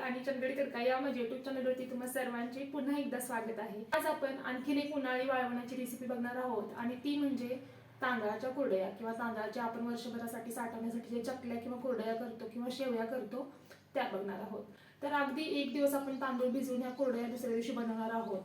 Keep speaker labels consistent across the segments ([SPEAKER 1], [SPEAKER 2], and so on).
[SPEAKER 1] आणि चंदगड का या माझ्या युट्यूब चॅनलवरती तुम्हा सर्वांचे पुन्हा एकदा स्वागत आहे. आज आपण आणखीन एक उन्हाळी वाळवण्याची रेसिपी बघणार आहोत आणि ती म्हणजे तांदळाच्या कुरडया किंवा तांदळाच्या आपण वर्षभरासाठी साठवण्यासाठी जे चकल्या किंवा कुरडया करतो किंवा शेवया करतो त्या बघणार आहोत. तर अगदी एक दिवस आपण तांदूळ भिजवून ह्या कुरडया दुसऱ्या दिवशी बनवणार आहोत.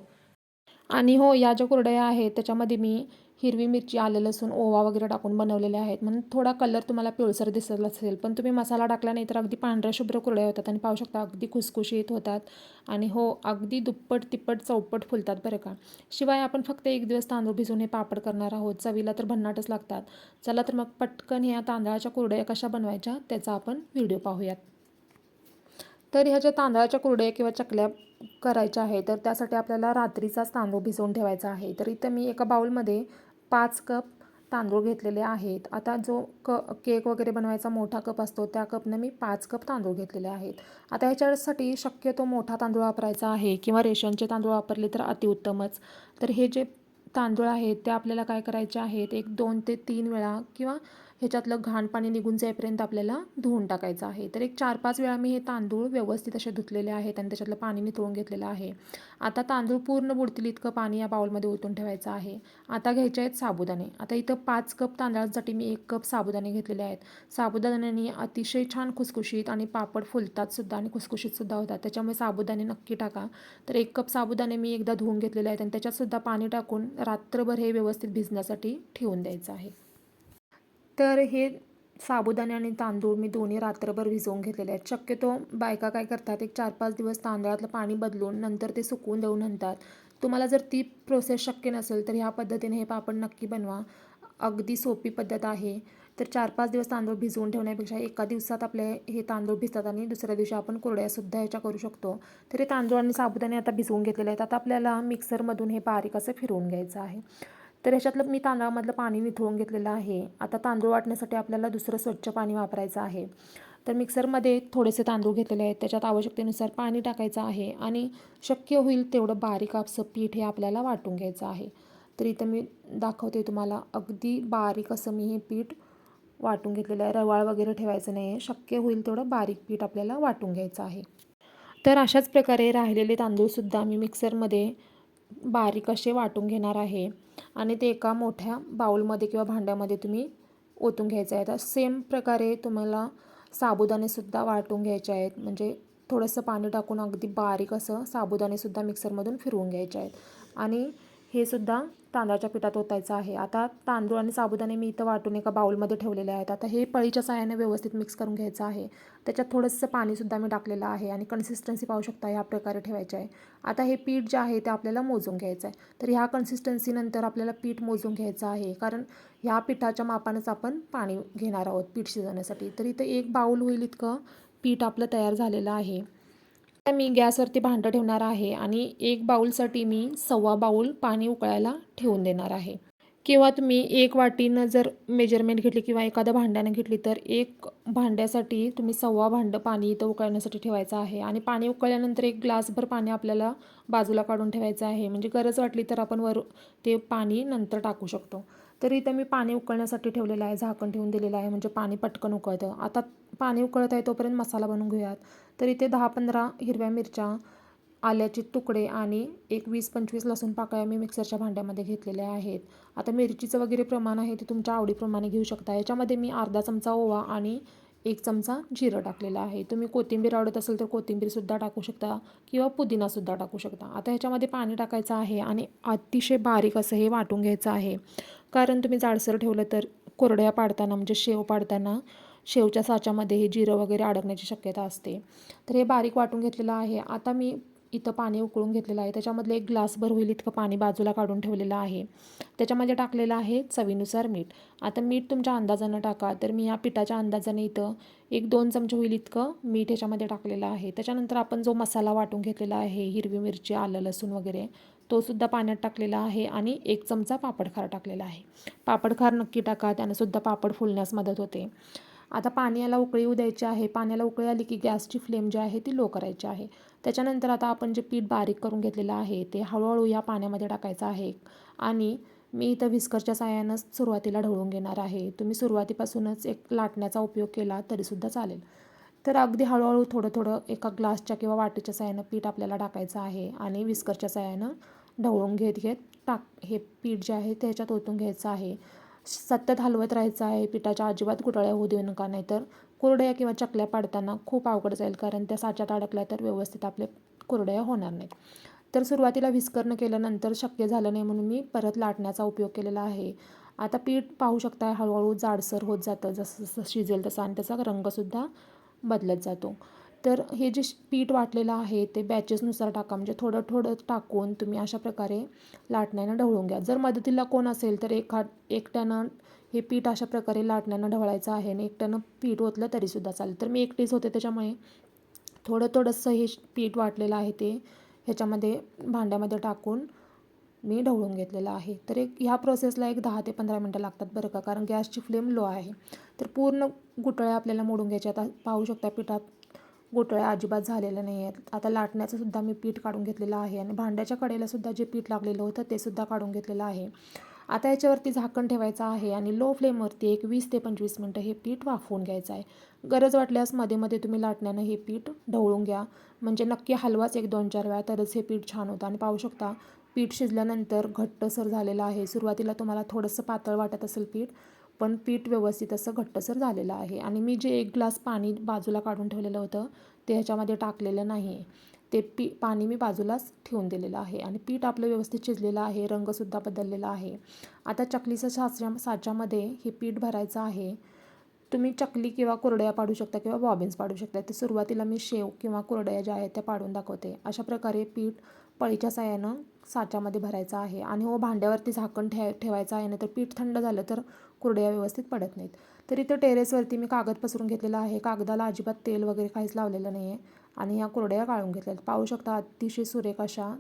[SPEAKER 2] आणि हो या ज्या कुरडया आहेत त्याच्यामध्ये मी हिरवी मिरची आलं लसूण ओवा वगैरे टाकून बनवलेल्या आहेत. म्हणून थोडा कलर तुम्हाला पिवळसर दिसत असेल पण तुम्ही मसाला टाकला नाही तर अगदी पांढऱ्या शुभ्र कुरड्या होतात आणि पाहू शकता अगदी खुसखुशीत होतात. आणि हो अगदी दुप्पट तिप्पट चौपट फुलतात बरं का. शिवाय आपण फक्त एक दिवस तांदूळ भिजवून हे पापड करणार आहोत. चवीला तर भन्नाटच लागतात. चला तर मग पटकन ह्या तांदळाच्या कुरड्या कशा बनवायच्या त्याचा आपण व्हिडिओ पाहूयात. तर ह्या ज्या तांदळाच्या कुरड्या किंवा चकल्या करायच्या आहे तर त्यासाठी आपल्याला रात्रीचाच तांदूळ भिजवून ठेवायचा आहे. तर इथं मी एका बाउलमध्ये पाच कप तांदूळ घेतलेले आहेत. आता जो क केक वगैरे बनवायचा मोठा कप असतो त्या कपनं मी पाच कप तांदूळ घेतलेले आहेत. आता ह्याच्यासाठी शक्यतो मोठा तांदूळ वापरायचा आहे किंवा रेशनचे तांदूळ वापरले तर अतिउत्तमच. तर हे जे तांदूळ आहेत ते आपल्याला काय करायचे आहेत एक दोन ते तीन वेळा किंवा ह्याच्यातलं घाण पाणी निघून जाईपर्यंत आपल्याला धुवून टाकायचं आहे. तर एक चार पाच वेळा मी हे तांदूळ व्यवस्थित असे धुतलेले आहेत आणि त्याच्यातलं पाणी निथळून घेतलेलं आहे. आता तांदूळ पूर्ण बुडतील इतकं पाणी या बाउलमध्ये ओतून ठेवायचं आहे. आता घ्यायचे आहेत साबुदाणे. आता इथं पाच कप तांदळासाठी मी एक कप साबुदाणे घेतलेले आहेत. साबुदाण्याने अतिशय छान खुसखुशीत आणि पापड फुलतात सुद्धा आणि खुसखुशीत सुद्धा होतात. त्याच्यामुळे साबुदाणे नक्की टाका. तर एक कप साबुदाणे मी एकदा धुवून घेतलेले आहेत आणि त्याच्यातसुद्धा पाणी टाकून रात्रभर हे व्यवस्थित भिजण्यासाठी ठेवून द्यायचं आहे. तर हे साबुदाणे आणि तांदूळ मी दोन्ही रात्रभर भिजवून घेतलेले आहेत. शक्यतो बायका काय करतात एक चार पाच दिवस तांदळातलं पाणी बदलून नंतर ते सुकवून देऊन आणतात. तुम्हाला जर ती प्रोसेस शक्य नसेल तर ह्या पद्धतीने हे पापड नक्की बनवा. अगदी सोपी पद्धत आहे. तर चार पाच दिवस तांदूळ भिजवून ठेवण्यापेक्षा एका दिवसात आपले हे तांदूळ भिजतात आणि दुसऱ्या दिवशी आपण कुरड्यासुद्धा ह्याच्या करू शकतो. तर हे तांदूळ आणि साबुदाणे आता भिजवून घेतलेले आहेत. आता आपल्याला मिक्सरमधून हे बारीक असं फिरवून घ्यायचं आहे. तर ह्याच्यातलं मी तांदळामधलं पाणी निथळून घेतलेलं आहे. आता तांदूळ वाटण्यासाठी आपल्याला दुसरं स्वच्छ पाणी वापरायचं आहे. तर मिक्सरमध्ये थोडेसे तांदूळ घेतलेले आहेत. त्याच्यात आवश्यकतेनुसार पाणी टाकायचं आहे आणि शक्य होईल तेवढं बारीक आपसं पीठ हे आपल्याला वाटून घ्यायचं आहे. तर इथं मी दाखवते तुम्हाला अगदी बारीक असं मी हे पीठ वाटून घेतलेलं आहे. रवाळ वगैरे ठेवायचं नाही आहे. शक्य होईल तेवढं बारीक पीठ आपल्याला वाटून घ्यायचं आहे. तर अशाच प्रकारे राहिलेले तांदूळसुद्धा मी मिक्सरमध्ये बारीक असे वाटून घेणार आहे. आणि ते एका मोठ्या बाऊलमध्ये किंवा भांड्यामध्ये तुम्ही ओतून घ्यायचं आहे तर सेम प्रकारे तुम्हाला साबुदाणेसुद्धा वाटून घ्यायचे आहेत. म्हणजे थोडंसं पाणी टाकून अगदी बारीक असं साबुदाणेसुद्धा मिक्सरमधून फिरवून घ्यायचे आहेत. आणि हे सुद्धा तांदळाच्या पिठात ओतायचं आहे. आता तांदूळ आणि साबुदाणे मी इथं वाटून एका बाउलमध्ये ठेवलेले आहेत. आता हे पळीच्या साह्याने व्यवस्थित मिक्स करून घ्यायचं आहे. त्याच्यात थोडंसं पाणीसुद्धा मी टाकलेलं आहे आणि कन्सिस्टन्सी पाहू शकता ह्या प्रकारे ठेवायचे आहे. आता हे पीठ जे आहे ते आपल्याला मोजून घ्यायचं आहे. तर ह्या कन्सिस्टन्सीनंतर आपल्याला पीठ मोजून घ्यायचं आहे. कारण ह्या पिठाच्या मापानंच आपण पाणी घेणार आहोत पीठ शिजवण्यासाठी. तर इथं एक बाऊल होईल इतकं पीठ आपलं तयार झालेलं आहे. मी गॅसवरती भांडं ठेवणार आहे आणि एक बाऊलसाठी मी सव्वा बाऊल पाणी उकळायला ठेवून देणार आहे. किंवा तुम्ही एक वाटीनं जर मेजरमेंट घेतली किंवा एखाद्या भांड्यानं घेतली तर एक भांड्यासाठी तुम्ही सव्वा भांडं पाणी इथं उकळण्यासाठी ठेवायचं आहे. आणि पाणी उकळल्यानंतर एक ग्लासभर पाणी आपल्याला बाजूला काढून ठेवायचं आहे. म्हणजे गरज वाटली तर आपण वर ते पाणी नंतर टाकू शकतो. तर इथं मी पाणी उकळण्यासाठी ठेवलेलं आहे झाकण ठेवून दिलेलं आहे म्हणजे पाणी पटकन उकळतं. आता पाणी उकळत आहे तोपर्यंत मसाला बनवून घेऊयात. तर इथे दहा पंधरा हिरव्या मिरच्या आल्याचे तुकडे आणि एक वीस पंचवीस लसूण पाकळ्या मी मिक्सरच्या भांड्यामध्ये घेतलेल्या आहेत. आता मिरचीचं वगैरे प्रमाण आहे ते तुमच्या आवडीप्रमाणे घेऊ शकता. याच्यामध्ये मी अर्धा चमचा ओवा आणि एक चमचा जिरं टाकलेला आहे. तुम्ही कोथिंबीर आवडत असेल तर कोथिंबीरसुद्धा टाकू शकता किंवा पुदिनासुद्धा टाकू शकता. आता ह्याच्यामध्ये पाणी टाकायचं आहे आणि अतिशय बारीक असं हे वाटून घ्यायचं आहे. कारण तुम्ही जाडसर ठेवलं तर कोरड्या पाडताना म्हणजे शेव पाडताना शेवच्या साच्यामध्ये हे जिरं वगैरे अडकण्याची शक्यता असते. तर हे बारीक वाटून घेतलेलं आहे. आता मी इथं पाणी उकळून घेतलेलं आहे. त्याच्यामधलं एक ग्लासभर होईल इतकं पाणी बाजूला काढून ठेवलेलं आहे. त्याच्यामध्ये टाकलेलं आहे चवीनुसार मीठ. आता मीठ तुमच्या अंदाजानं टाका. तर मी ह्या पिठाच्या अंदाजाने इथं एक दोन चमचे होईल इतकं मीठ ह्याच्यामध्ये टाकलेलं आहे. त्याच्यानंतर आपण जो मसाला वाटून घेतलेला आहे हिरवी मिरची आलं लसूण वगैरे तोसुद्धा पाण्यात टाकलेला आहे आणि एक चमचा पापडखार टाकलेला आहे. पापडखार नक्की टाका त्यानंसुद्धा पापड फुलण्यास मदत होते. आता पाण्याला उकळी द्यायची आहे. पाण्याला उकळी आली की गॅसची फ्लेम जी आहे ती लो करायची आहे. त्याच्यानंतर आता आपण जे पीठ बारीक करून घेतलेलं आहे ते हळूहळू या पाण्यामध्ये टाकायचं आहे. आणि मी इथं विस्करच्या साह्यानंच सुरुवातीला ढवळून घेणार आहे. तुम्ही सुरुवातीपासूनच एक लाटण्याचा उपयोग केला तरीसुद्धा चालेल. तर अगदी हळूहळू थोडं थोडं एका ग्लासच्या किंवा वाटीच्या साह्यानं पीठ आपल्याला टाकायचं आहे आणि विस्करच्या साह्यानं ढवळून घेत घेत टाक हे पीठ जे आहे ते ह्याच्यात ओतून घ्यायचं आहे. सतत हलवत राहायचं आहे पिठाच्या अजिबात गुटळ्या होऊ देऊ नका नाहीतर कोरड्या किंवा चकल्या पाडताना खूप अवघड जाईल कारण त्या साच्यात अडकल्या तर व्यवस्थित आपले कोरड्या होणार नाहीत. तर सुरुवातीला विस्करणं केल्यानंतर शक्य झालं नाही म्हणून मी परत लाटण्याचा उपयोग केलेला आहे. आता पीठ पाहू शकता हळूहळू जाडसर होत जातं जसं जसं शिजेल तसं आणि त्याचा रंगसुद्धा बदलत जातो. तर हे जे श- पीठ वाटलेलं आहे ते बॅचेसनुसार टाका. म्हणजे थोडं थोडं टाकून तुम्ही अशा प्रकारे लाटण्यानं ढवळून घ्या. जर मदतीला कोण असेल तर एका एकट्यानं हे पीठ अशा प्रकारे लाटण्यानं ढवळायचं आहे आणि एकट्यानं पीठ ओतलं तरीसुद्धा चालेल. तर मी एकटीच होते त्याच्यामुळे थोडं थोडंसं हे पीठ वाटलेलं आहे ते ह्याच्यामध्ये भांड्यामध्ये टाकून मी ढवळून घेतलेलं आहे. तर एक ह्या प्रोसेसला एक दहा ते पंधरा मिनटं लागतात बरं का? कारण गॅसची फ्लेम लो आहे. तर पूर्ण गुटळ्या आपल्याला मोडून घ्यायच्या. आता पाहू शकता पिठात गुटळ्या अजिबात झालेल्या नाही आहेत आता लाटण्याचं सुद्धा मी पीठ काढून घेतलेलं आहे आणि भांड्याच्या कडेला सुद्धा जे पीठ लागलेलं होतं ते सुद्धा काढून घेतलेलं आहे. आता याच्यावरती झाकण ठेवायचं आहे आणि लो फ्लेमवरती एक वीस ते पंचवीस मिनटं हे पीठ वाफवून घ्यायचं आहे. गरज वाटल्यास मध्ये मध्ये तुम्ही लाटण्यानं हे पीठ ढवळून घ्या. म्हणजे नक्की हलवाच एक दोन चार वेळा तरच हे पीठ छान होतं. आणि पाहू शकता पीठ शिजल्यानंतर घट्टसर झालेलं आहे. सुरुवातीला तुम्हाला थोडंसं पातळ वाटत असेल पीठ पण पीठ व्यवस्थित असं घट्टसर झालेलं आहे. आणि मी जे एक ग्लास पाणी बाजूला काढून ठेवलेलं होतं ते ह्याच्यामध्ये टाकलेलं नाही. ते पी पाणी मी बाजूलाच ठेवून दिलेलं आहे. आणि पीठ आपलं व्यवस्थित शिजलेलं आहे रंगसुद्धा बदललेला आहे. आता चकलीचं साच्या साच्यामध्ये हे पीठ भरायचं आहे. तुम्ही चकली किंवा कुरडया पाडू शकता किंवा बॉबिन्स पाडू शकता. तर सुरुवातीला मी शेव किंवा कुरडया ज्या आहेत त्या पाडून दाखवते. अशा प्रकारे पीठ पळीच्या साह्यानं साच्यामध्ये भरायचा आहे. आणि हो भांड्यावरती झाकण ठे ठेवायचं आहे नाही तर पीठ थंड झालं तर कुरड्या व्यवस्थित पडत नाहीत. तर इथं टेरेसवरती मी कागद पसरून घेतलेला आहे. कागदाला अजिबात तेल वगैरे काहीच लावलेलं नाही आहे आणि या कुरड्या काढून घेतल्यात. पाहू शकता अतिशय सुरेख अशा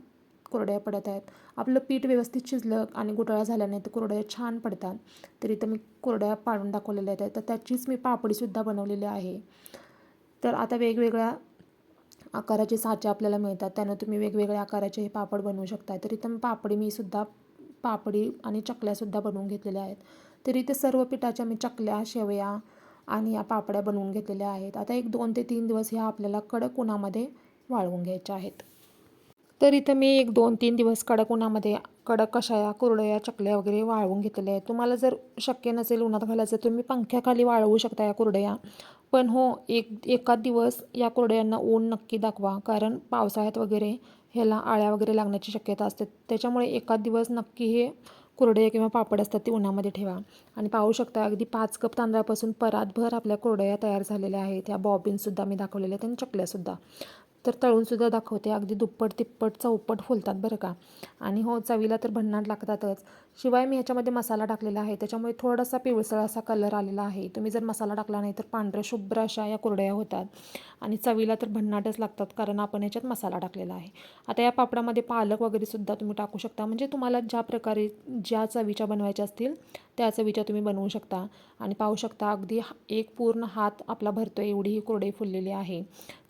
[SPEAKER 2] कुरड्या पडत आहेत. आपलं पीठ व्यवस्थित शिजलं आणि गुटळा झाल्या नाही तर कुरड्या छान पडतात. तर इथं मी कुरड्या पाडून दाखवलेल्या आहेत. तर त्याचीच मी पापडीसुद्धा बनवलेली आहे. तर आता वेगवेगळ्या आकाराचे साचे आपल्याला मिळतात. त्यानं तुम्ही वेगवेगळ्या आकाराचे हे पापड बनवू शकता तर इथं पापडी मी सुद्धा पापडी आणि चकल्यासुद्धा बनवून घेतलेल्या आहेत. तर इथे सर्व पिठाच्या मी चकल्या शेवया आणि या पापड्या बनवून घेतलेल्या आहेत. आता एक दोन ते तीन दिवस ह्या आपल्याला कडक उन्हामध्ये वाळवून घ्यायच्या आहेत. तर इथं मी एक दोन तीन दिवस कडक उन्हामध्ये कडक कशाया कुरडया चकल्या वगैरे वाळवून घेतलेल्या आहेत. तुम्हाला जर शक्य नसेल उन्हात घालायचं तर तुम्ही पंख्याखाली वाळवू शकता या कुरडया. पण हो एक एखाद दिवस या कोरड्यांना ऊन नक्की दाखवा. कारण पावसाळ्यात वगैरे ह्याला आळ्या वगैरे लागण्याची शक्यता असते. त्याच्यामुळे एखाद दिवस नक्की हे कुरडया किंवा पापड असतात ते उन्हामध्ये ठेवा. आणि पाहू शकता अगदी पाच कप तांदळापासून परातभर आपल्या कुरडया तयार झालेल्या आहेत. ह्या बॉबिनसुद्धा मी दाखवलेल्या आहेत आणि चकल्यासुद्धा तर तळूनसुद्धा दाखवते. अगदी दुप्पट तिप्पट चौपट फुलतात बरं का. आणि हो चवीला तर भन्नाट लागतातच. शिवाय मी ह्याच्यामध्ये मसाला टाकलेला आहे. त्याच्यामुळे थोडासा पिवळसळ असा कलर आलेला आहे. तुम्ही जर मसाला टाकला नाही तर पांढऱ्या शुभ्र अशा या कुरड्या होतात. आणि चवीला तर भन्नाटच लागतात कारण आपण याच्यात मसाला टाकलेला आहे. आता या पापडामध्ये पालक वगैरेसुद्धा तुम्ही टाकू शकता. म्हणजे तुम्हाला ज्या प्रकारे ज्या चवीच्या बनवायच्या असतील त्या चवीच्या तुम्ही बनवू शकता. आणि पाहू शकता अगदी हा- एक पूर्ण हात आपला भरतो एवढी ही कुरडई फुललेली आहे.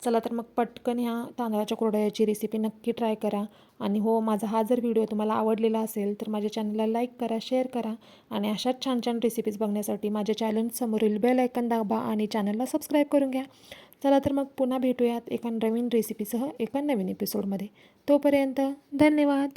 [SPEAKER 2] चला तर मग पटकन ह्या तांदळाच्या कुरडयाची रेसिपी नक्की ट्राय करा. आणि हो माझा हा जर व्हिडिओ तुम्हाला आवडलेला असेल तर माझ्या चॅनलला लाईक करा शेअर करा. आणि अशाच छान छान रेसिपीज बघण्यासाठी माझ्या चॅनलसमोरील बेल ऐकन दाबा आणि चॅनलला सबस्क्राईब करून घ्या. चला तर मग पुन्हा भेटूयात एका नवीन रेसिपीसह एका नवीन एपिसोडमध्ये तोपर्यंत धन्यवाद.